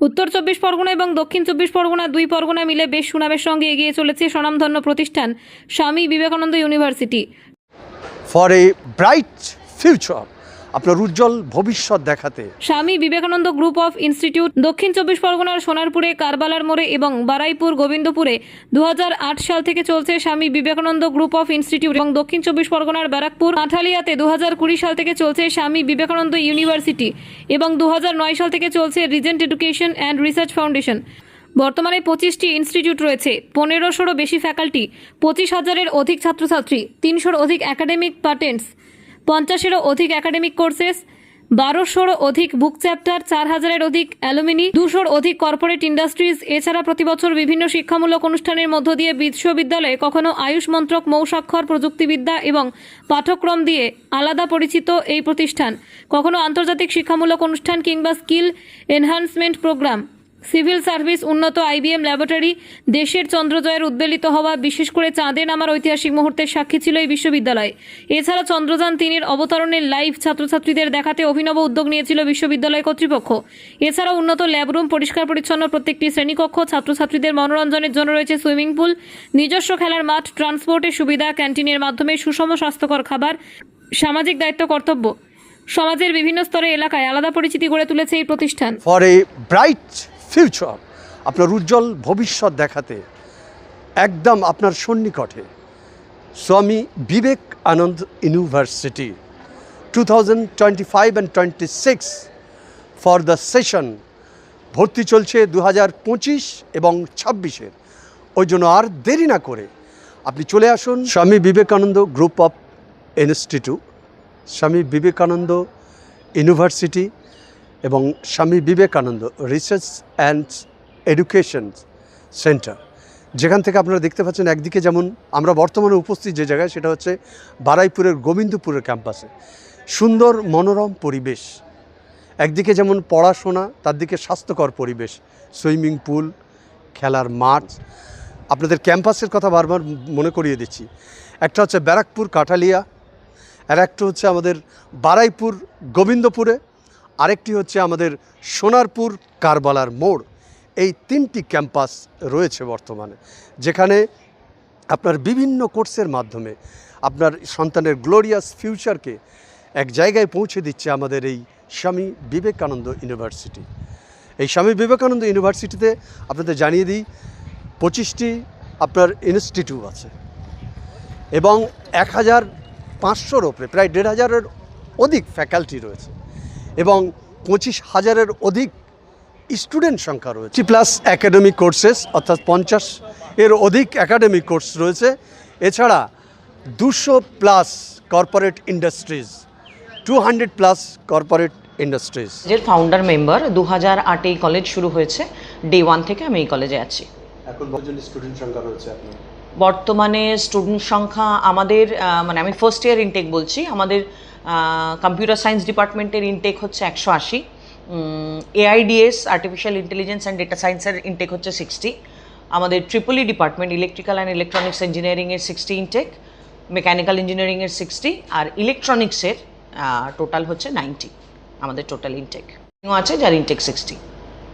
উত্তর চব্বিশ পরগনা এবং দক্ষিণ চব্বিশ পরগনা দুই পরগনা মিলে বেশ সুনামের সঙ্গে এগিয়ে চলেছে স্বনামধন্য প্রতিষ্ঠান Swami Vivekananda university. For a bright future আপনার উজ্জ্বল ভবিষ্যৎ দেখাতে। Swami Vivekananda group of institute, দক্ষিণ চব্বিশ পরগনার সোনারপুরে, কারবালার মোড়ে এবং বারাইপুর, গোবিন্দপুরে দু হাজার আট সাল থেকে চলছে Swami Vivekananda group of institute এবং দক্ষিণ চব্বিশ পরগনার ব্যারাকপুর, আঠালিয়াতে দু হাজার কুড়ি সাল থেকে চলছে স্বামী বিবেকানন্দ ইউনিভার্সিটি এবং দু হাজার নয় সাল থেকে চলছে Regent Education and Research Foundation. বর্তমানে পঁচিশটি ইনস্টিটিউট রয়েছে, পনেরোশোরও বেশি ফ্যাকাল্টি, পঁচিশ হাজারের অধিক ছাত্রছাত্রী, তিনশোর অধিক একাডেমিক প্যাটেন্টস পঞ্চাশেরও অধিক একাডেমিক কোর্সেস বারোশোরও অধিক বুক চ্যাপ্টার চার হাজারের অধিক অ্যালুমিনি দুশোর অধিক কর্পোরেট ইন্ডাস্ট্রিজ এছাড়া প্রতিবছর বিভিন্ন শিক্ষামূলক অনুষ্ঠানের মধ্য দিয়ে বিশ্ববিদ্যালয়ে কখনো আয়ুষ মন্ত্রক, মৌসাক্ষর প্রযুক্তিবিদ্যা এবং পাঠ্যক্রম দিয়ে আলাদা পরিচিত এই প্রতিষ্ঠান। কখনো আন্তর্জাতিক শিক্ষামূলক অনুষ্ঠান কিংবা skill enhancement programme civil service, উন্নত আইবিএম ল্যাবরেটরি, দেশের চন্দ্রজয়ের উদ্বেলিত হওয়া, বিশেষ করে চাঁদে নামার ঐতিহাসিক মুহূর্তের সাক্ষী ছিল এই বিশ্ববিদ্যালয়। এছাড়া চন্দ্রযান তিনের অবতরণের লাইভ ছাত্রছাত্রীদের দেখাতে অভিনব উদ্যোগ নিয়েছিল বিশ্ববিদ্যালয় কর্তৃপক্ষ। এছাড়া উন্নত ল্যাবরুম পরিষ্কার পরিচ্ছন্ন প্রত্যেকটি শ্রেণীকক্ষ, ছাত্রছাত্রীদের মনোরঞ্জনের জন্য রয়েছে সুইমিং পুল, নিজস্ব খেলার মাঠ, ট্রান্সপোর্টের সুবিধা, ক্যান্টিনের মাধ্যমে সুষম স্বাস্থ্যকর খাবার, সামাজিক দায়িত্ব, কর্তব্য। সমাজের বিভিন্ন স্তরে এলাকায় আলাদা পরিচিতি গড়ে তুলেছে এই প্রতিষ্ঠান। ফর এ ব্রাইট ফিউচার আপনার উজ্জ্বল ভবিষ্যৎ দেখাতে একদম আপনার সন্নিকটে Swami Vivekananda university two thousand twenty five and twenty six for the session ভর্তি চলছে দু হাজার পঁচিশ এবং ছাব্বিশের। ওই জন্য আর দেরি না করে আপনি চলে আসুন Swami Vivekananda group of institute, স্বামী বিবেকানন্দ ইউনিভার্সিটি এবং Swami Vivekananda research and education centre যেখান থেকে আপনারা দেখতে পাচ্ছেন একদিকে যেমন আমরা বর্তমানে উপস্থিত যে জায়গায়, সেটা হচ্ছে বারাইপুরের গোবিন্দপুরের ক্যাম্পাসে। সুন্দর মনোরম পরিবেশ। একদিকে যেমন পড়াশোনা, তার দিকে স্বাস্থ্যকর পরিবেশ। সুইমিং পুল, খেলার মাঠ। আপনাদের ক্যাম্পাসের কথা বারবার মনে করিয়ে দিচ্ছি। একটা হচ্ছে ব্যারাকপুর, কাঠালিয়া। আর একটা হচ্ছে আমাদের বারাইপুর, গোবিন্দপুরে। আরেকটি হচ্ছে আমাদের সোনারপুর কারবালার মোড়। এই তিনটি ক্যাম্পাস রয়েছে বর্তমানে, যেখানে আপনার বিভিন্ন কোর্সের মাধ্যমে আপনার সন্তানের গ্লোরিয়াস ফিউচারকে এক জায়গায় পৌঁছে দিচ্ছে আমাদের এই স্বামী বিবেকানন্দ ইউনিভার্সিটি। এই স্বামী বিবেকানন্দ ইউনিভার্সিটিতে আপনাদের জানিয়ে দিই, পঁচিশটি আপনার ইনস্টিটিউট আছে এবং এক হাজার পাঁচশোর ওপরে, প্রায় দেড় হাজারের অধিক ফ্যাকাল্টি রয়েছে। এবং পঁচিশ হাজারের অধিক স্টুডেন্ট সংখ্যা রয়েছে। প্লাস একাডেমিক কোর্সেস অর্থাৎ পঞ্চাশ এর অধিক একাডেমিক কোর্স রয়েছে। এছাড়া দুশো plus corporate industries two hundred plus corporate industries কলেজের ফাউন্ডার মেম্বার দু হাজার আটে এই কলেজ শুরু হয়েছে ডে ওয়ান থেকে আমি এই কলেজে আছি। এখন কতজন স্টুডেন্ট সংখ্যা রয়েছে আপনার? বর্তমানে স্টুডেন্ট সংখ্যা আমাদের মানে আমি ফার্স্ট ইয়ার ইনটেক বলছি আমাদের কম্পিউটার সায়েন্স ডিপার্টমেন্টের ইনটেক হচ্ছে একশো আশি AIDS artificial intelligence and data সায়েন্সের ইনটেক হচ্ছে সিক্সটি আমাদের triple E department electrical and electronics ইঞ্জিনিয়ারিংয়ের সিক্সটি ইনটেক মেকানিক্যাল ইঞ্জিনিয়ারিংয়ের সিক্সটি আর ইলেকট্রনিক্সের টোটাল হচ্ছে নাইনটি আমাদের টোটাল ইনটেক আছে যার ইনটেক সিক্সটি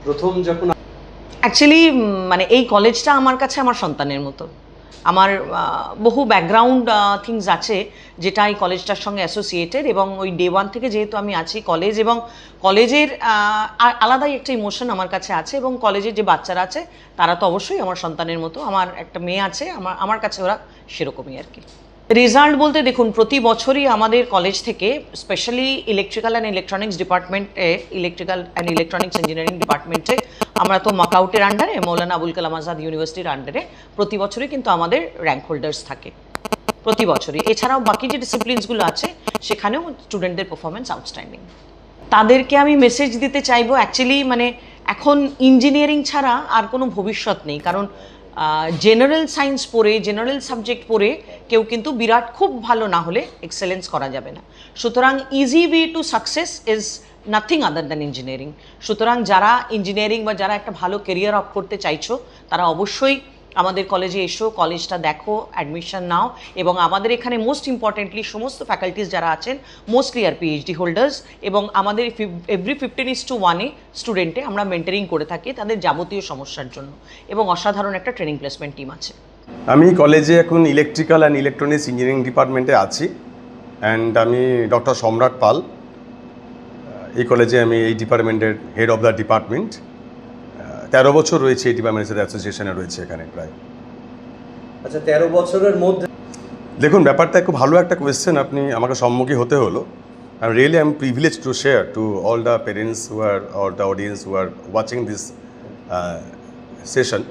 প্রথম যখন অ্যাকচুয়ালি মানে এই কলেজটা আমার কাছে আমার সন্তানের মতো। আমার বহু ব্যাকগ্রাউন্ড থিংস আছে যেটা এই কলেজটার সঙ্গে অ্যাসোসিয়েটেড এবং ওই ডে ওয়ান থেকে যেহেতু আমি আছি কলেজ এবং কলেজের আলাদাই একটা ইমোশন আমার কাছে আছে এবং কলেজের যে বাচ্চারা আছে, তারা তো অবশ্যই আমার সন্তানের মতো, আমার একটা মেয়ে আছে, আমার আমার কাছে ওরা সেরকমই আর কি। রেজাল্ট বলতে দেখুন, প্রতি বছরই আমাদের কলেজ থেকে স্পেশালি ইলেকট্রিক্যাল অ্যান্ড ইলেকট্রনিক্স ডিপার্টমেন্টে ইলেকট্রিক্যাল অ্যান্ড ইলেকট্রনিক্স ইঞ্জিনিয়ারিং ডিপার্টমেন্টে আমরা তো মকআউটের আন্ডারে মৌলানা আবুল কালাম আজাদ ইউনিভার্সিটির আন্ডারে প্রতি বছরই কিন্তু আমাদের র্যাঙ্ক হোল্ডার্স থাকে। প্রতি বছরই। এছাড়াও বাকি যে ডিসিপ্লিনসগুলো আছে, সেখানেও স্টুডেন্টদের পারফরমেন্স আউটস্ট্যান্ডিং তাদেরকে আমি মেসেজ দিতে চাইব অ্যাকচুয়ালি মানে এখন ইঞ্জিনিয়ারিং ছাড়া আর কোনো ভবিষ্যৎ নেই। কারণ জেনারেল সায়েন্স পড়ে জেনারেল সাবজেক্ট পড়ে কেউ কিন্তু বিরাট খুব ভালো না হলে এক্সেলেন্স করা যাবে না। সুতরাং easy way to success is nothing other than engineering সুতরাং যারা ইঞ্জিনিয়ারিং বা যারা একটা ভালো কেরিয়ার অপ করতে চাইছো, তারা অবশ্যই আমাদের কলেজে এসো, কলেজটা দেখো অ্যাডমিশন নাও এবং আমাদের এখানে মোস্ট ইম্পর্টেন্টলি সমস্ত ফ্যাকাল্টিস যারা আছেন মোস্টলি আর পিএইচডি হোল্ডার্স এবং আমাদের এভরি ফিফটিন ইস টু ওয়ানে স্টুডেন্টে আমরা মেন্টারিং করে থাকি তাদের যাবতীয় সমস্যার জন্য এবং অসাধারণ একটা ট্রেনিং প্লেসমেন্ট টিম আছে। আমি কলেজে এখন ইলেকট্রিক্যাল অ্যান্ড ইলেকট্রনিক্স ইঞ্জিনিয়ারিং ডিপার্টমেন্টে আছি অ্যান্ড আমি ডক্টর সম্রাট পাল। এই কলেজে আমি এই ডিপার্টমেন্টের হেড অফ দ্য ডিপার্টমেন্ট তেরো বছর রয়েছে এই ডিপার্টমেন্টের সাথে অ্যাসোসিয়েশনে রয়েছে এখানে প্রায়। আচ্ছা তেরো বছরের মধ্যে দেখুন ব্যাপারটা খুব ভালো একটা কোয়েশ্চেন আপনি আমাকে সম্মুখী হতে হলো। I really I am privilege to share to all the parents who are or the audience who are watching this session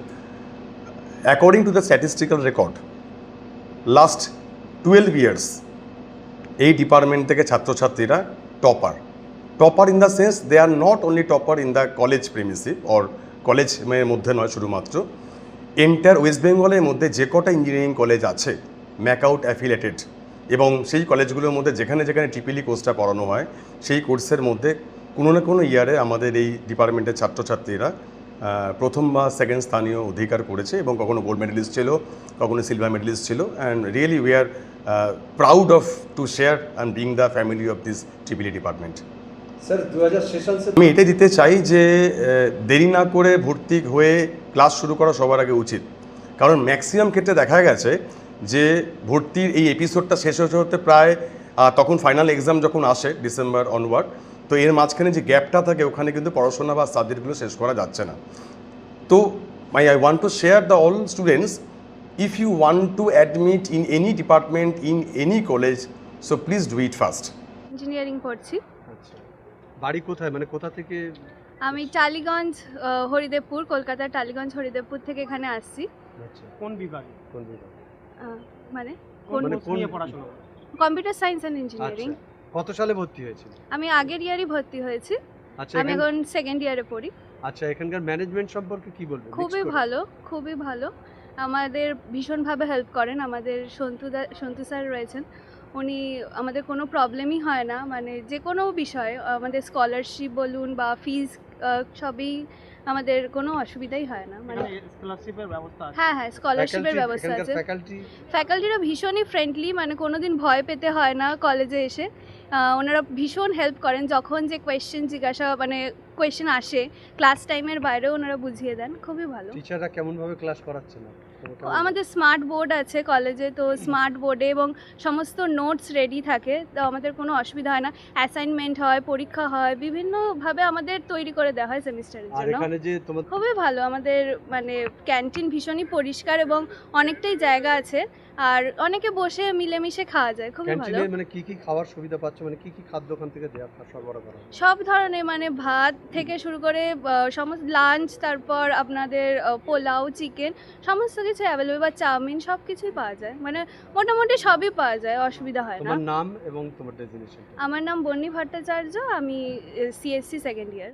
according to the statistical record last twelve years এই ডিপার্টমেন্ট থেকে ছাত্রছাত্রীরা topper topper in the sense they are not only topper in the college premises or college মধ্যে নয় শুধুমাত্র। Entire West বেঙ্গলের মধ্যে যে কটা ইঞ্জিনিয়ারিং কলেজ আছে ম্যাকআউট অ্যাফিলেটেড এবং সেই কলেজগুলোর মধ্যে যেখানে যেখানে ট্রিপিলি কোর্সটা পড়ানো হয়, সেই কোর্সের মধ্যে কোনো না কোনো ইয়ারে আমাদের এই ডিপার্টমেন্টের ছাত্রছাত্রীরা প্রথম বা সেকেন্ড স্থানীয় অধিকার করেছে এবং কখনো গোল্ড মেডেলিস্ট ছিল, কখনো সিলভার মেডেলিস্ট ছিল and really we are proud of to share and being the family of this triple E department sir দু হাজার সেশনসে আমি এটাই দিতে চাই যে দেরি না করে ভর্তি হয়ে ক্লাস শুরু করা সবার আগে উচিত। কারণ ম্যাক্সিমাম ক্ষেত্রে দেখা গেছে যে ভর্তির এই এপিসোডটা শেষ হতে হতে প্রায় তখন ফাইনাল এক্সাম যখন আসে ডিসেম্বর অনওয়ার্ড তো এর মাঝখানে যে গ্যাপটা থাকে ওখানে কিন্তু পড়াশোনা বা সাবজেক্টগুলো শেষ করা যাচ্ছে না। তো my I want to share the all students if you want to admit in any department in any college so please do it first engineering পড়ছি। আচ্ছা। বাড়ি কোথায়? মানে কোথা থেকে? আমি টালিগঞ্জ হরিদেবপুর কলকাতার টালিগঞ্জ হরিদেবপুর থেকে এখানে আসছি। আচ্ছা। কোন বিভাগে? কোন বিভাগ? মানে কোন মানে কোন- নিয়ে পড়াশোনা কম্পিউটার সায়েন্স অ্যান্ড ইঞ্জিনিয়ারিং। আচ্ছা। কত সালে ভর্তি হয়েছিল আমি আগের ইয়ারই ভর্তি হয়েছি। আচ্ছা আমি এখন সেকেন্ড ইয়ারে পড়ি। আচ্ছা এখানকার ম্যানেজমেন্ট সম্পর্কে কি বলবেন? খুবই ভালো খুবই ভালো। আমাদের ভীষণভাবে হেল্প করেন। আমাদের সন্তু দা সন্তু স্যার রয়েছেন। উনি আমাদের কোনো প্রবলেমই হয় না। মানে যে কোনো বিষয়ে আমাদের স্কলারশিপ বলুন বা ফিজ সবই আমাদের কোনো অসুবিধাই হয় না। মানে স্কলারশিপের ব্যবস্থা আছে? হ্যাঁ হ্যাঁ স্কলারশিপের ব্যবস্থা আছে। ফ্যাকাল্টি ফ্যাকাল্টিরা ভীষণই ফ্রেন্ডলি মানে কোনোদিন ভয় পেতে হয় না কলেজে এসে। ওনারা ভীষণ হেল্প করেন। যখন যে কোয়েশ্চেন জিজ্ঞাসা মানে কোয়েশ্চেন আসে ক্লাস টাইমের বাইরেও ওনারা বুঝিয়ে দেন। খুবই ভালো। টিচাররা কেমন ভাবে ক্লাস করাচ্ছে না আমাদের স্মার্ট বোর্ড আছে কলেজে তো স্মার্ট বোর্ডে এবং সমস্ত নোটস রেডি থাকে তো আমাদের কোনো অসুবিধা হয় না। অ্যাসাইনমেন্ট হয় পরীক্ষা হয় বিভিন্নভাবে আমাদের তৈরি করে দেওয়া হয় সেমিস্টারের আর জন্য। এখানে যে তোমার খুবই ভালো আমাদের মানে ক্যান্টিন ভীষণই পরিষ্কার এবং অনেকটাই জায়গা আছে আর অনেকে বসে মিলেমিশে খাওয়া যায় খুবই ভালো। ক্যান্টিনে মানে কি কি খাওয়ার সুবিধা পাচ্ছ? মানে কি কি খাদ্য ওখান থেকে দেওয়া সরবরাহ করা? সব ধরনের মানে ভাত থেকে শুরু করে সমস্ত লাঞ্চ তারপর আপনাদের পোলাও চিকেন সমস্ত কিছু অ্যাভেলেবল বা চাউমিন সব কিছুই পাওয়া যায়। মানে মোটামুটি সবই পাওয়া যায় অসুবিধা হয় না। তোমার নাম এবং তোমার ডেজিনেশন আমার নাম বন্নি ভট্টাচার্য আমি সিএসসি সেকেন্ড ইয়ার